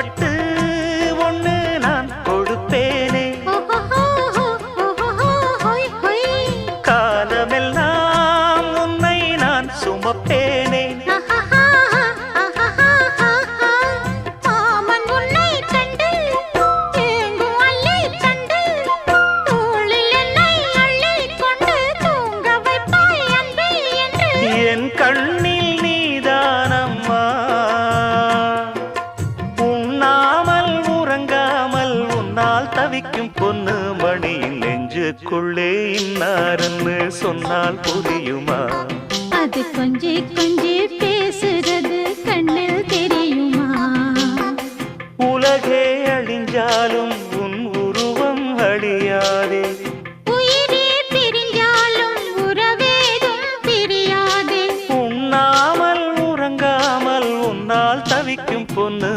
பட்டு ஒண்ணு நான் கொடுப்பேனே காலமெல்லாம் உன்னை நான் சுமப்பேன் தவிக்கும் பொண்ணு மணியின் நெஞ்சுக்குள்ளே இன்னாருன்னு சொன்னால் புரியுமா? அது கொஞ்சி கொஞ்சி பேசுறது கண்ணில் தெரியுமா? உலகே அழிஞ்சாலும் உன் உருவம் அழியாதே. பொண்ணு